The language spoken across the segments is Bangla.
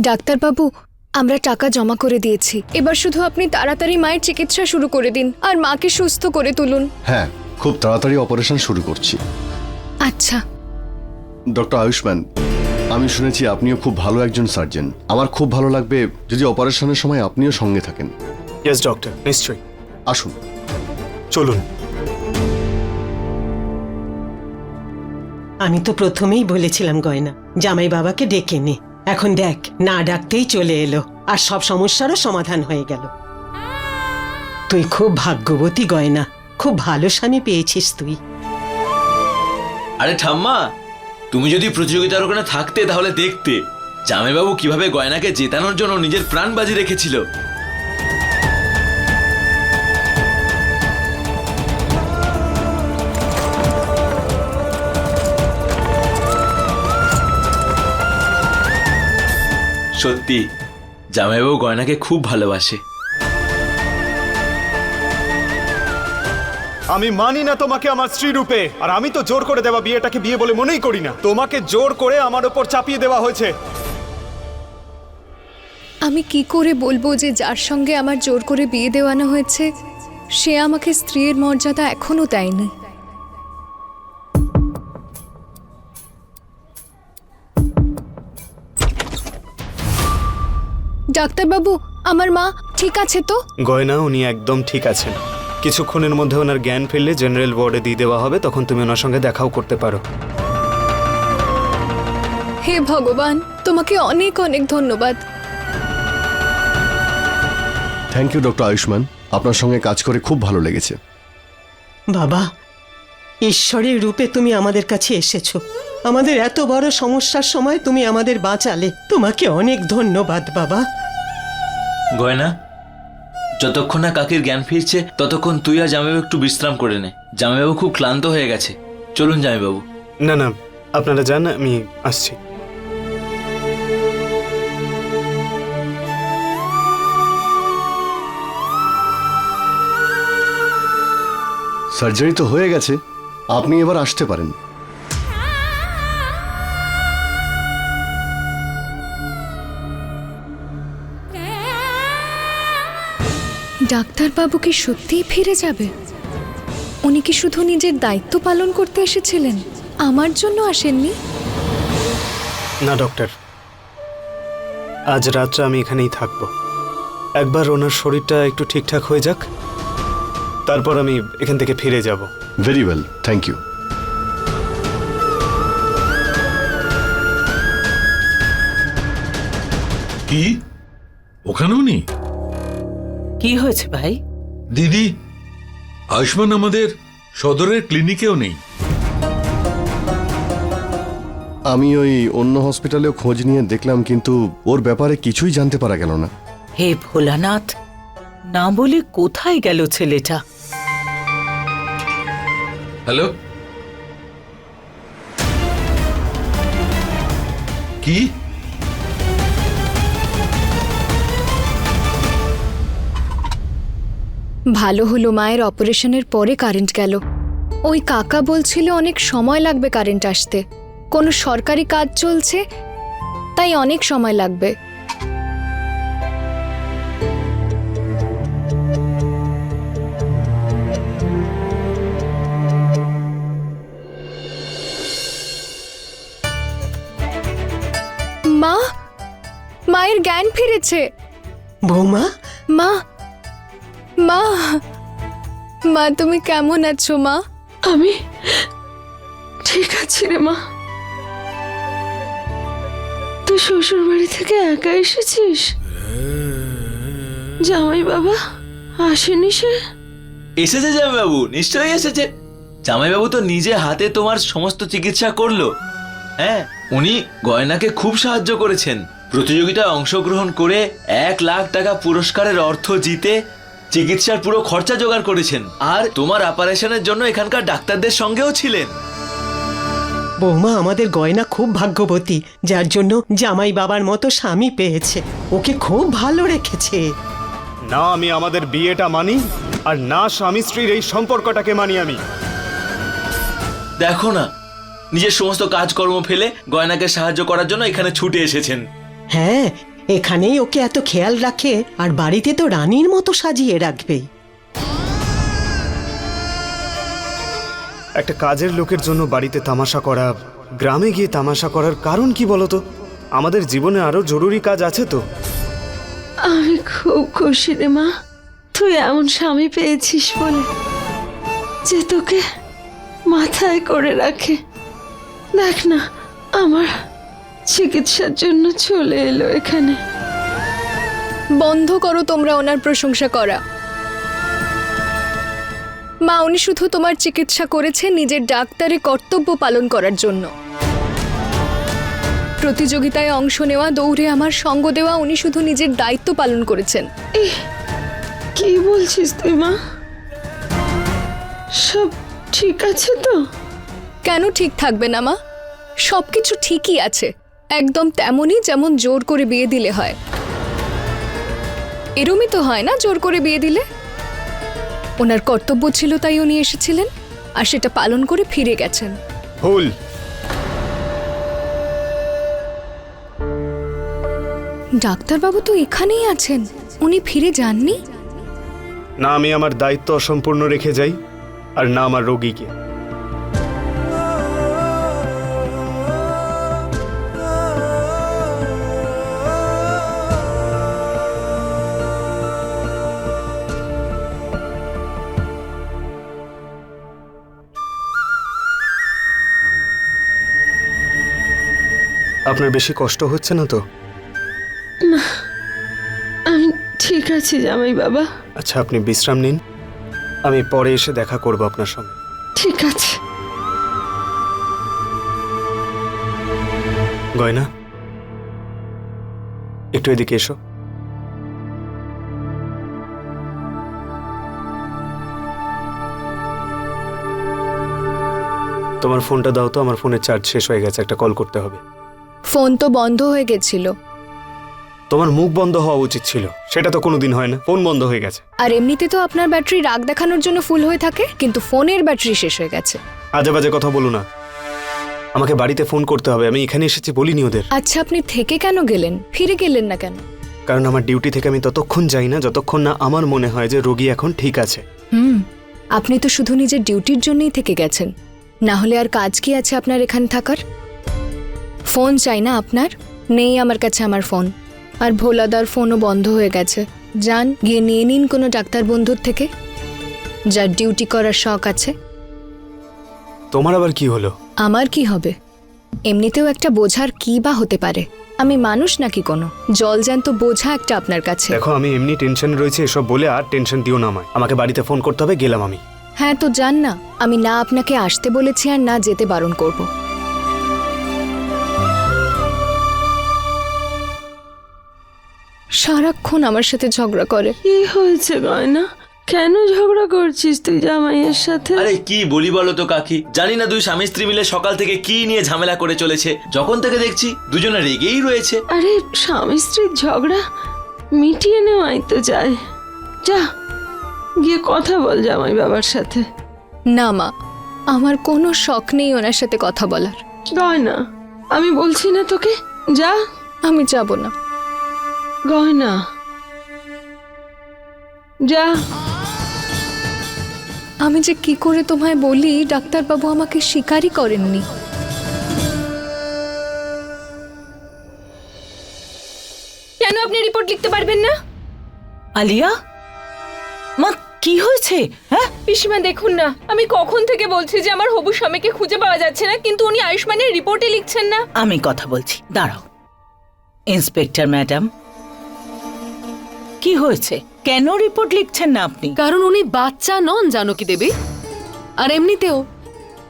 ডাক্তারবাবু আমরা টাকা জমা করে দিয়েছি। এবার শুধু আপনি তাড়াতাড়ি মায়ের চিকিৎসা শুরু করে দিন আর মাকে সুস্থ করে তুলুন। হ্যাঁ খুব তাড়াতাড়ি অপারেশন শুরু করছি। আচ্ছা। ডক্টর আয়ুষ্মান আমি শুনেছি আপনিও খুব ভালো একজন সার্জন। আমার খুব ভালো লাগবে যদি অপারেশনের সময় আপনিও সঙ্গে থাকেন। ইয়েস ডক্টর নিশ্চয়ই। আসুন। চলুন। আমি তো প্রথমেই বলেছিলাম গয়না। জামাই বাবাকে ডেকে নে। এখন দেখ, না ডাকতেই চলে এলো, আর সব সমস্যারও সমাধান হয়ে গেল। তুই খুব ভাগ্যবতী গয়না, খুব ভালো স্বামী পেয়েছিস তুই। আরে ঠাম্মা, তুমি যদি প্রতিযোগিতার ওখানে থাকতে তাহলে দেখতে, জামাইবাবু কীভাবে গয়নাকে জেতানোর জন্য নিজের প্রাণ বাজি রেখেছিল। সত্যি জামাইবাবু গয়নাকে খুব ভালোবাসে। আমি মানি না তোমাকে আমার স্ত্রী রূপে আর আমি তো জোর করে দেওয়া বিয়েটাকে বিয়ে বলে মনেই করি না। তোমাকে জোর করে আমার ওপর চাপিয়ে দেওয়া হয়েছে। আমি কি করে বলব যে যার সঙ্গে আমার জোর করে বিয়ে দেওয়ানো হয়েছে সে আমাকে স্ত্রীর মর্যাদা এখনও দেয়নি। ডাক্তারবাবু আমার মা ঠিক আছে তো? গয়না উনি একদম ঠিক আছেন। কিছুক্ষণের মধ্যে ওনার জ্ঞান ফিরলে জেনারেল ওয়ার্ডে দিয়ে দেওয়া হবে তখন তুমি ওনার সঙ্গে দেখাও করতে পারো। হে ভগবান তোমাকে অনেক অনেক ধন্যবাদ। থ্যাংক ইউ ডক্টর আয়ুষ্মান আপনার সঙ্গে কাজ করে খুব ভালো লেগেছে। বাবা ঈশ্বরের রূপে তুমি আমাদের কাছে এসেছ। আমাদের এত বড় সমস্যার সময় তুমি আমাদের বাঁচালে। তোমাকে অনেক ধন্যবাদ বাবা। গয়না। যতক্ষণ না কাকির জ্ঞান ফিরছে ততক্ষণ তুই আর জামাইবাবু একটু বিশ্রাম করে নে। জামাইবাবু খুব ক্লান্ত হয়ে গেছে। চলুন জামাইবাবু। না না আপনারা যান আমি আসছি। সার্জারি তো হয়ে গেছে আপনি এবার আসতে পারেন। ডাক্তারবাবু কি সত্যিই ফিরে যাবে। উনি কি শুধু নিজের দায়িত্ব পালন করতে এসেছিলেন? আমার জন্য আসেননি? না ডক্টর। আজ রাতটা আমি এখানেই থাকব। একবার ওনার শরীরটা একটু ঠিকঠাক হয়ে যাক তারপর আমি এখান থেকে ফিরে যাব। ভেরি ওয়েল থ্যাংক ইউ কি? ওখানেও নেই কি হয়েছে ভাই? দিদি আয়ুষ্মান আমাদের সদরের ক্লিনিকেও নেই। আমি ওই অন্য হসপিটালেও খোঁজ নিয়ে দেখলাম কিন্তু ওর ব্যাপারে কিছুই জানতে পারা গেল না। হে ভোলানাথ না বলে কোথায় গেল ছেলেটা? হ্যালো? কি? ভালো হলো মায়ের অপারেশনের পরে কারেন্ট গেল। ওই কাকা বলছিল অনেক সময় লাগবে কারেন্ট আসতে। কোনো সরকারি কাজ চলছে? তাই অনেক সময় লাগবে। মা মায়ের জ্ঞান ফিরেছে। বৌমা? মা মা মা তুমি কেমন আছো মা? আমি ঠিক আছি রে মা। তুই শ্বশুর বাড়ি থেকে একা এসেছিস? জামাই বাবা আসেনি সে? এসেছে জামাইবাবু নিশ্চয়ই এসেছে। জামাইবাবু তো নিজে হাতে তোমার সমস্ত চিকিৎসা করল। হ্যাঁ উনি গয়নাকে খুব সাহায্য করেছেন। প্রতিযোগিতায় অংশগ্রহণ করে এক লাখ টাকা পুরস্কারের অর্থ জিতে চিকিৎসার পুরো খরচা জোগাড় করেছেন। আর তোমার অপারেশনের জন্য এখানকার ডাক্তারদের সঙ্গেও ছিলেন। বৌমা আমাদের গয়না খুব ভাগ্যবতী যার জন্য জামাই বাবার মতো স্বামী পেয়েছে। ওকে খুব ভালো রেখেছে। না আমি আমাদের বিয়েটা মানি আর না স্বামী স্ত্রীর এই সম্পর্কটাকে মানি আমি। দেখো না নিজের সমস্ত কাজকর্ম ফেলে গয়নাকে সাহায্য করার জন্য এখানে ছুটে এসেছেন। হ্যাঁ এখানেই ওকে এত খেয়াল রাখে আর বাড়িতে তো রানীর মতো সাজিয়ে রাখবেই একটা কাজের লোকের জন্য বাড়িতে তামাশা করা গ্রামে গিয়ে তামাশা করার কারণ কি বলতো? আমাদের জীবনে আরও জরুরি কাজ আছে তো। আমি খুব খুশি রে মা। তুই এমন স্বামী পেয়েছিস বলে যে তোকে মাথায় করে রাখে। দেখ না আমার চিকিৎসার জন্য চলে এলো এখানে। বন্ধ করো তোমরা ওনার প্রশংসা করা। মা উনি শুধু তোমার চিকিৎসা করেছে নিজের ডাক্তারে কর্তব্য পালন করার জন্য। প্রতিযোগিতায় অংশ নেওয়া দৌড়ে আমার সঙ্গ দেওয়া উনি শুধু নিজের দায়িত্ব পালন করেছেন। কি বলছিস তুই মা? সব ঠিক আছে তো? কেন ঠিক থাকবে না মা? সবকিছু ঠিকই আছে। একদম তেমনই যেমন জোর করে বিয়ে দিলে হয়। এরমই তো হয় না জোর করে বিয়ে দিলে? ওনার কর্তব্য ছিল তাই উনি এসেছিলেন আর সেটা পালন করে ফিরে গেছেন। ভুল। ডাক্তারবাবু তো এখানেই আছেন উনি ফিরে যাননি? না আমি আমার দায়িত্ব অসম্পূর্ণ রেখে যাই আর না আমার রোগীকে। আপনার বেশি কষ্ট হচ্ছে না তো? আমি ঠিক আছি জামাই বাবা। আচ্ছা আপনি বিশ্রাম নিন। আমি পরে এসে দেখা করব আপনার সঙ্গে। ঠিক আছে। গয়না একটু এদিকে এসো। তোমার ফোনটা দাও তো আমার ফোনের চার্জ শেষ হয়ে গেছে একটা কল করতে হবে। ফোন তো বন্ধ হয়ে গেছিল। তোমার মুখ বন্ধ হওয়া উচিত ছিল। সেটা তো কোনোদিন হয় না। ফোন বন্ধ হয়ে গেছে। আর এমনিতে তো আপনার ব্যাটারি রাগ দেখানোর জন্য ফুল হয়ে থাকে কিন্তু ফোনের ব্যাটারি শেষ হয়ে গেছে। আজে বাজে কথা বলো না। আমাকে বাড়িতে ফোন করতে হবে। আমি এখানে এসেছি বলিনি ওদের। আচ্ছা আপনি থেকে কেন গেলেন? ফিরে গেলেন না কেন? কারণ আমার ডিউটি থেকে আমি ততক্ষণ যাই না যতক্ষণ না আমার মনে হয় যে রোগী এখন ঠিক আছে। হুম আপনি তো শুধু নিজের ডিউটির জন্যই থেকে গেছেন। না হলে আর কাজ কি আছে আপনার এখানে থাকার? ফোন চাই না আপনার? নেই আমার কাছে আমার ফোন। আর ভোলাদার ফোনও বন্ধ হয়ে গেছে। যান গিয়ে নিয়ে নিন কোনো ডাক্তার বন্ধুর থেকে। যার ডিউটি করার শখ আছে। তোমার আবার কি হলো? আমার কি হবে? এমনিতেও একটা বোঝার কি বা হতে পারে? আমি মানুষ নাকি কোনো? জল জ্যান্ত বোঝা একটা আপনার কাছে। দেখো আমি এমনি টেনশন রয়েছে এসব বলে আর টেনশন দিও না আমায়। আমাকে বাড়িতে ফোন করতে হবে গেলাম আমি। হ্যাঁ তো যান না। আমি না আপনাকে আসতে বলেছি আর না যেতে বারণ করব। সারাক্ষণ আমার সাথে ঝগড়া করে। কি হয়েছে গয়না? কেন ঝগড়া করছিস তুই জামাইয়ের সাথে? আরে কি বলি বলো তো কাকি? জানি না দুই স্বামী স্ত্রী মিলে সকাল থেকে কি নিয়ে ঝামেলা করে চলেছে। যখন থেকে দেখছি দুজনে রেগেই রয়েছে। আরে স্বামী স্ত্রীর ঝগড়া মিটিয়ে নেওয়াই তো যায়। যা গিয়ে কথা বল জামাই বাবার সাথে। না মা আমার কোনো শখ নেই ওনার সাথে কথা বলার। গয়না আমি বলছি না তোকে। যা। আমি যাব না। গয়না। যা। আমি যে কি করে তোমায় বলি ডাক্তারবাবু আমাকে স্বীকারই করেননি। কেন আপনি রিপোর্ট লিখতে পারবেন না? আলিয়া? মা কি হয়েছে? হ্যাঁ? পিসিমা দেখুন না। আমি কখন থেকে বলছি যে আমার হবু স্বামীকে খুঁজে পাওয়া যাচ্ছে না কিন্তু উনি আয়ুষ্মানের রিপোর্টে লিখছেন না। আমি কথা বলছি। দাঁড়াও। ইন্সপেক্টর ম্যাডাম কি হয়েছে? কেন রিপোর্ট লিখছেন না আপনি? কারণ উনি বাচ্চা নন জানকী দেবী। আর এমনিতেও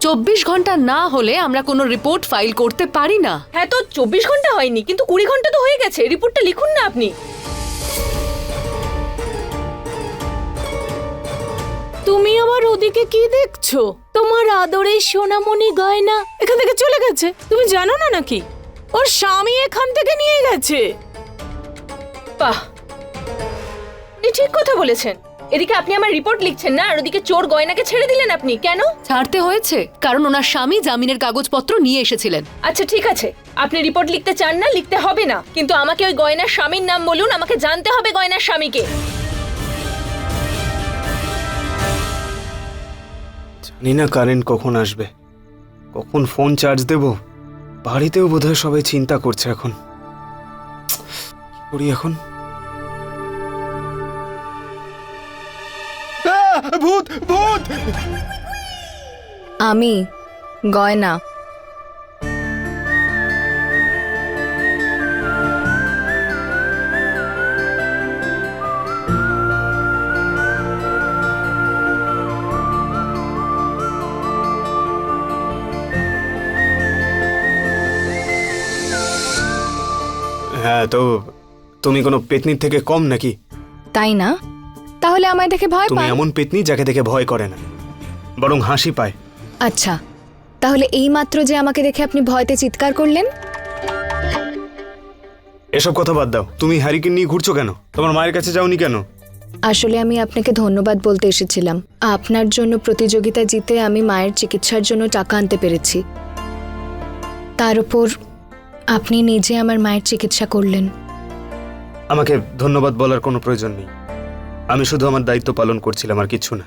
চব্বিশ ঘণ্টা না হলে আমরা কোনো রিপোর্ট ফাইল করতে পারি না। হ্যাঁ তো চব্বিশ ঘণ্টা হয়নি কিন্তু কুড়ি ঘণ্টা তো হয়ে গেছে রিপোর্টটা লিখুন না আপনি। তুমি আমার ওদিকে কি দেখছ? তোমার আদরের সোনামণি গয়না এখান থেকে চলে গেছে। তুমি জানো না নাকি? ওর স্বামী এখান থেকে নিয়ে গেছে। বাহ আপনি ঠিক কথা বলেছেন। এদিকে আপনি আমার রিপোর্ট লিখছেন না আর ওদিকে চোর গয়নাকে ছেড়ে দিলেন আপনি কেন? ছাড়তে হয়েছে কারণ ওনার স্বামী জামিনের কাগজপত্র নিয়ে এসেছিলেন। আচ্ছা ঠিক আছে। আপনি রিপোর্ট লিখতে চান না লিখতে হবে না। কিন্তু আমাকে ওই গয়নার স্বামীর নাম বলুন আমাকে জানতে হবে গয়নার স্বামীকে। জানি না কারেন্ট কখন আসবে। কখন ফোন চার্জ দেব? বাড়িতেও বোধহয় সবাই চিন্তা করছে এখন। করি এখন? ভূত ভূত! আমি গয়না। হ্যাঁ তো তুমি কোনো পেতনির থেকে কম নাকি? তাই না? তাহলে আমায় দেখে ভয় তুমি পায়? এমন পেতনি যাকে দেখে ভয় করে না। বরং হাসি পায়। আচ্ছা তাহলে এই মাত্র যে আমাকে দেখে আপনি ভয়তে চিৎকার করলেন? এসব কথা বাদ দাও। তুমি হ্যারিকেন নিয়ে ঘুরছো কেন? তোমার মায়ের কাছে যাওনি কেন? আসলে আমি আপনাকে ধন্যবাদ বলতে এসেছিলাম। আপনার জন্য প্রতিযোগিতা জিতে আমি মায়ের চিকিৎসার জন্য টাকা আনতে পেরেছি। তার উপর আপনি নিজে আমার মায়ের চিকিৎসা করলেন। আমাকে ধন্যবাদ বলার কোনো প্রয়োজন নেই। আমি শুধু আমার দায়িত্ব পালন করছিলাম আর কিছু না।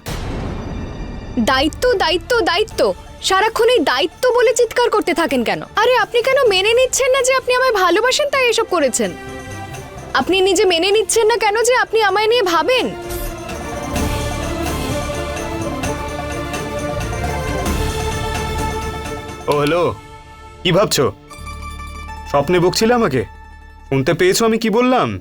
দায়িত্ব দায়িত্ব দায়িত্ব। সারাক্ষণ এই দায়িত্ব বলে চিৎকার করতে থাকেন কেন? আরে আপনি কেন মেনে নিচ্ছেন না যে আপনি আমায় ভালোবাসেন তাই এসব করেছেন? আপনি নিজে মেনে নিচ্ছেন না কেন যে আপনি আমায় নিয়ে ভাবেন? ও হ্যালো। কি ভাবছ? স্বপ্নে বকছিলে আমাকে? শুনতে পেয়েছ আমি কি বললাম?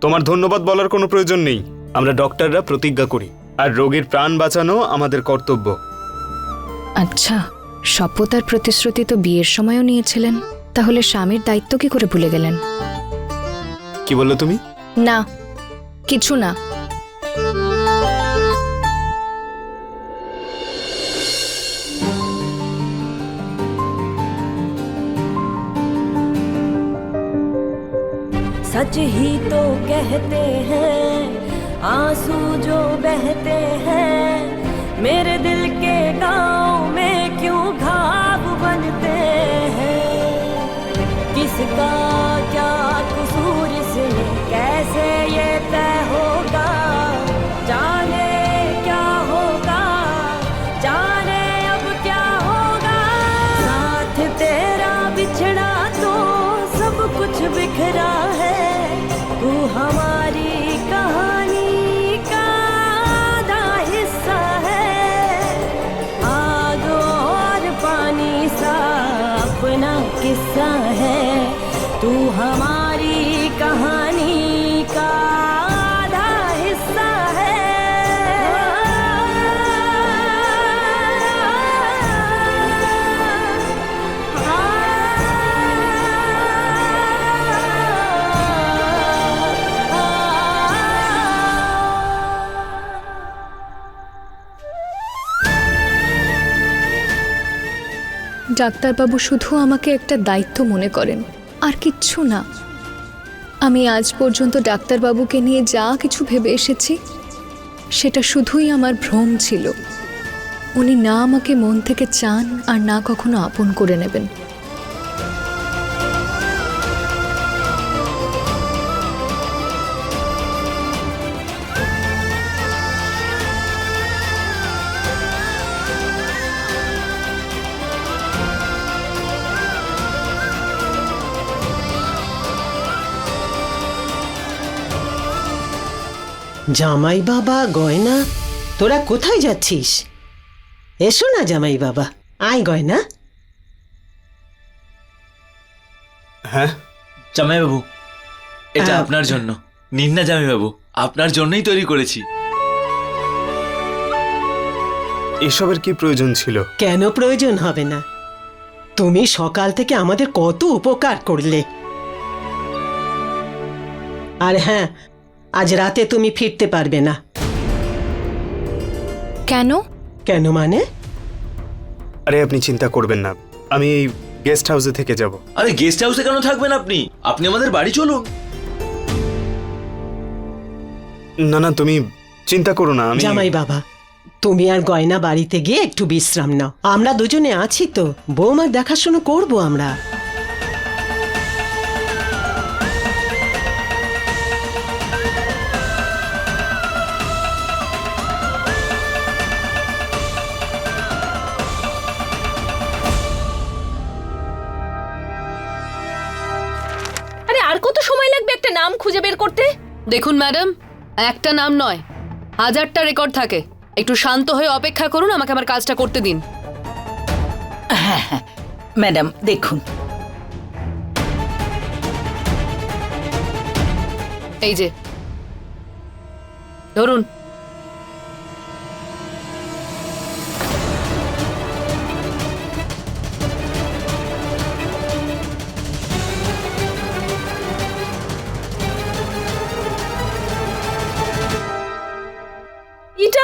তোমার ধন্যবাদ বলার কোনো প্রয়োজন নেই। আমরা ডক্টররা প্রতিজ্ঞা করি আর রোগীর প্রাণ বাঁচানো আমাদের কর্তব্য আচ্ছা শপথ আর প্রতিশ্রুতি তো বিয়ের সময়ও নিয়েছিলেন তাহলে স্বামীর দায়িত্ব কি করে ভুলে গেলেন কি বললে তুমি না কিছু না सच ही तो कहते हैं आँसू जो बहते हैं मेरे दिल के गाँव में क्यों घाव बनते हैं? किसका हमारी कहानी का आधा हिस्सा है ডাক্তারবাবু শুধু আমাকে একটা দায়িত্ব মনে করেন আর কিচ্ছু না। আমি আজ পর্যন্ত ডাক্তারবাবুকে নিয়ে যা কিছু ভেবে এসেছি, সেটা শুধুই আমার ভ্রম ছিল। উনি না আমাকে মন থেকে চান আর না কখনো আপন করে নেবেন। জামাই বাবা গয়না তোরা কোথায় যাচ্ছিস? এসো না জামাই বাবা আয় গয়না। হ্যাঁ? জামাইবাবু এটা আহ, আপনার জন্য। নিন না জামাইবাবু আপনার জন্যই তৈরি করেছি। এসবের কি প্রয়োজন ছিল? কেন প্রয়োজন হবে না? তুমি সকাল থেকে আমাদের কত উপকার করলে। আর হ্যাঁ আজ রাতে তুমি ফিরতে পারবে না। কেন? কেন মানে? আরে আপনি চিন্তা করবেন না। আমি এই গেস্ট হাউসে থেকে যাব। আরে গেস্ট হাউসে কেন থাকবেন আপনি? আপনি আমাদের বাড়ি চলুন। না না তুমি চিন্তা করো না আমি জামাই বাবা তুমি আর গয়না বাড়িতে গিয়ে একটু বিশ্রাম নাও। আমরা দুজনে আছি তো বৌমার দেখাশুনো করব আমরা। খুঁজে বের করতে? দেখুন ম্যাডাম একটা নাম নয়। হাজারটা রেকর্ড থাকে। একটু শান্ত হয়ে অপেক্ষা করুন আমাকে আমার কাজটা করতে দিন। হ্যাঁ হ্যাঁ ম্যাডাম দেখুন। এই যে। ধরুন।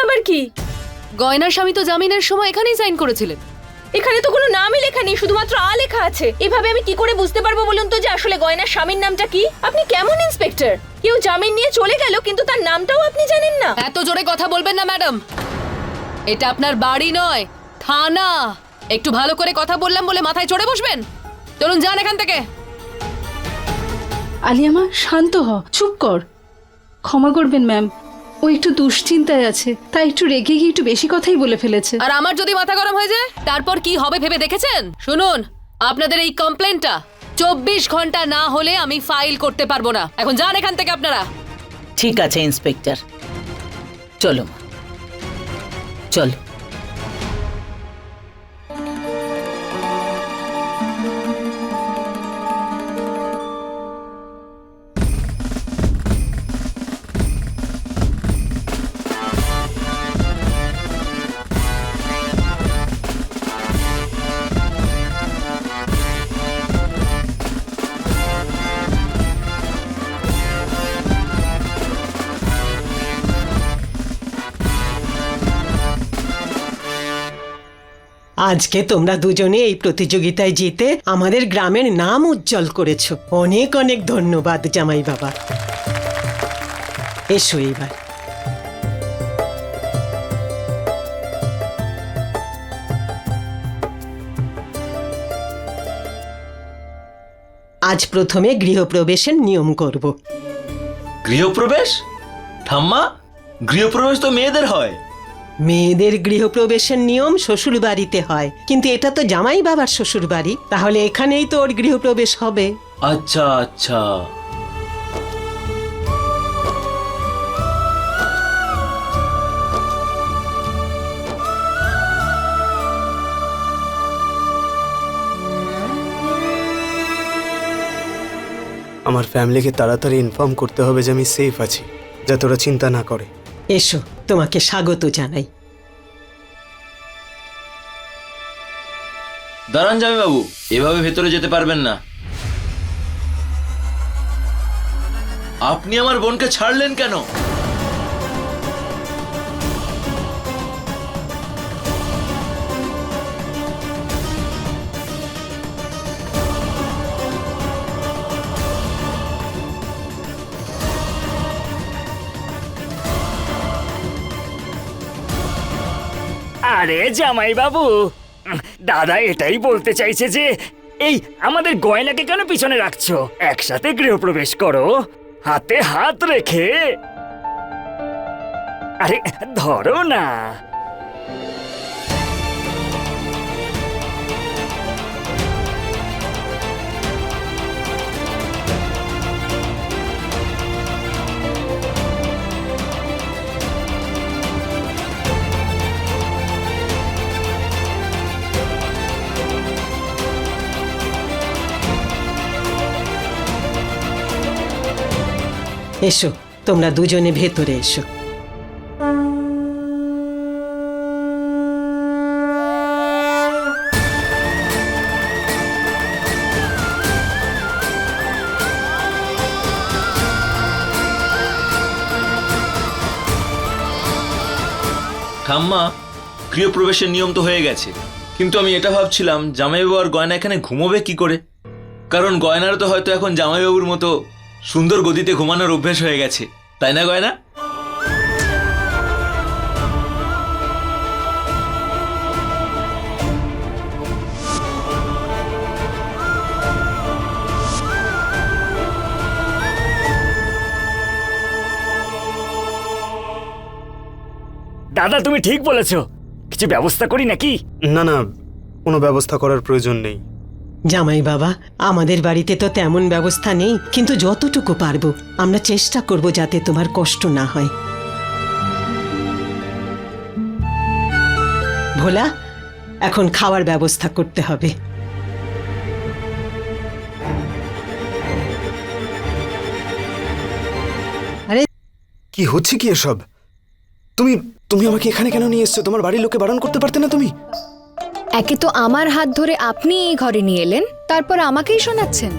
আবার কি? গয়নার স্বামী তো জামিনের সময় এখানেই সাইন করেছিলেন। এখানে তো কোনো নামই লেখা নেই শুধুমাত্র আ লেখা আছে। এভাবে আমি কি করে বুঝতে পারব বলুন তো যে আসলে গয়নার স্বামীর নামটা কি? আপনি কেমন ইন্সপেক্টর? কেউ জামিন নিয়ে চলে গেল কিন্তু তার নামটাও আপনি জানেন না। এত জোরে কথা বলবেন না ম্যাডাম। এটা আপনার বাড়ি নয় থানা। একটু ভালো করে কথা বললাম বলে মাথায় চড়ে বসবেন? চলুন যান এখান থেকে। আলিয়ামা শান্ত হ চুপ কর। ক্ষমা করবেন ম্যাম। ও একটু দুশ্চিন্তায় আছে তাই একটু রেগে গিয়ে একটু বেশি কথাই বলে ফেলেছে। আর আমার যদি মাথা গরম হয়ে যায় তারপর কি হবে ভেবে দেখেছেন? শুনুন আপনাদের এই কমপ্লেনটা চব্বিশ ঘণ্টা না হলে আমি ফাইল করতে পারব না। এখন যান এখান থেকে আপনারা। ঠিক আছে ইন্সপেক্টর। চলো চলো। আজকে তোমরা দুজনে এই প্রতিযোগিতায় জিতে আমাদের গ্রামের নাম উজ্জ্বল করেছ। অনেক অনেক ধন্যবাদ জামাই বাবা। এসো এবার। আজ প্রথমে গৃহপ্রবেশের নিয়ম করব। গৃহপ্রবেশ? ঠাম্মা, গৃহপ্রবেশ তো মেয়েদের হয়। মেয়েদের গৃহপ্রবেশের নিয়ম শ্বশুর বাড়িতে হয়। কিন্তু এটা তো জামাই বাবার শ্বশুর বাড়ি তাহলে এখানেই তো ওর গৃহপ্রবেশ হবে। আচ্ছা আচ্ছা। আমার ফ্যামিলিকে তাড়াতাড়ি ইনফর্ম করতে হবে যে আমি সেফ আছি যাতে ওরা চিন্তা না করে। এসো। তোমাকে স্বাগত জানাই। দাঁড়ান বাবু এভাবে ভেতরে যেতে পারবেন না। আপনি আমার বোনকে ছাড়লেন কেন? আরে জামাই বাবু দাদা এটাই বলতে চাইছে যে, এই আমাদের গয়নাকে কেন পিছনে রাখছো? একসাথে গৃহপ্রবেশ করো, হাতে হাত রেখে। আরে ধরো না। এসো, তোমরা দুজনে ভেতরে এসো। ঠাম্মা গৃহপ্রবেশের নিয়ম তো হয়ে গেছে। কিন্তু আমি এটা ভাবছিলাম, জামাইবাবু আর গয়না এখানে ঘুমোবে কি করে? কারণ গয়নার তো হয়তো এখন জামাইবাবুর মতো সুন্দর গতিতে ঘুমানোর অভ্যেস হয়ে গেছে। তাই না গয়না? দাদা তুমি ঠিক বলেছ। কিছু ব্যবস্থা করি নাকি? না না কোনো ব্যবস্থা করার প্রয়োজন নেই। জামাই বাবা আমাদের বাড়িতে তো তেমন ব্যবস্থা নেই কিন্তু যতটুকু পারব আমরা চেষ্টা করব যাতে তোমার কষ্ট না হয়। ভোলা এখন খাওয়ার ব্যবস্থা করতে হবে। কি হচ্ছে কি এসব? তুমি তুমি আমাকে এখানে কেন নিয়ে এসছো? তোমার বাড়ির লোকে বারণ করতে পারতে না তুমি? একে তো আমার হাত ধরে আপনি এই ঘরে নিয়ে এলেন তারপর আমাকেই শোনাচ্ছেন।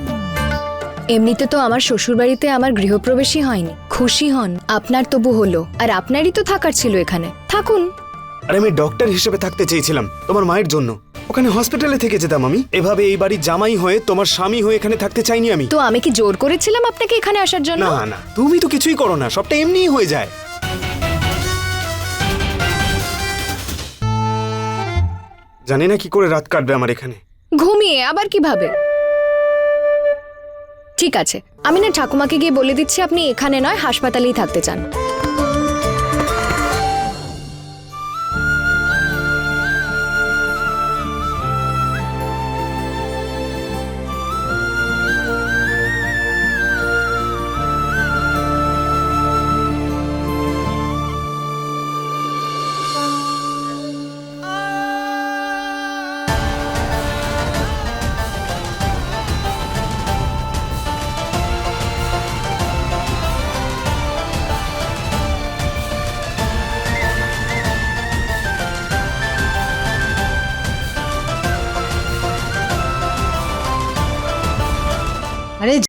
এমনিতে তো আমার শ্বশুরবাড়িতে আমার গৃহপ্রবেশই হয়নি। খুশি হন আপনার তবু হলো আর আপনারই তো থাকার ছিল এখানে। থাকুন। আর আমি ডক্টর হিসেবে থাকতে চেয়েছিলাম তোমার মায়ের জন্য। ওখানে হসপিটালে থেকে যেতাম আমি। এভাবে এই বাড়ির জামাই হয়ে তোমার স্বামী হয়ে এখানে থাকতে চাইনি আমি। তো আমি কি জোর করেছিলাম আপনাকে এখানে আসার জন্য? না না তুমি তো কিছুই করো না সবটা এমনিই হয়ে যায়। জানি না কি করে রাত কাটবে আমার এখানে। ঘুমিয়ে, আবার কীভাবে? ঠিক আছে, আমি না ঠাকুমাকে গিয়ে বলে দিচ্ছি আপনি এখানে নয়, হাসপাতালেই থাকতে চান।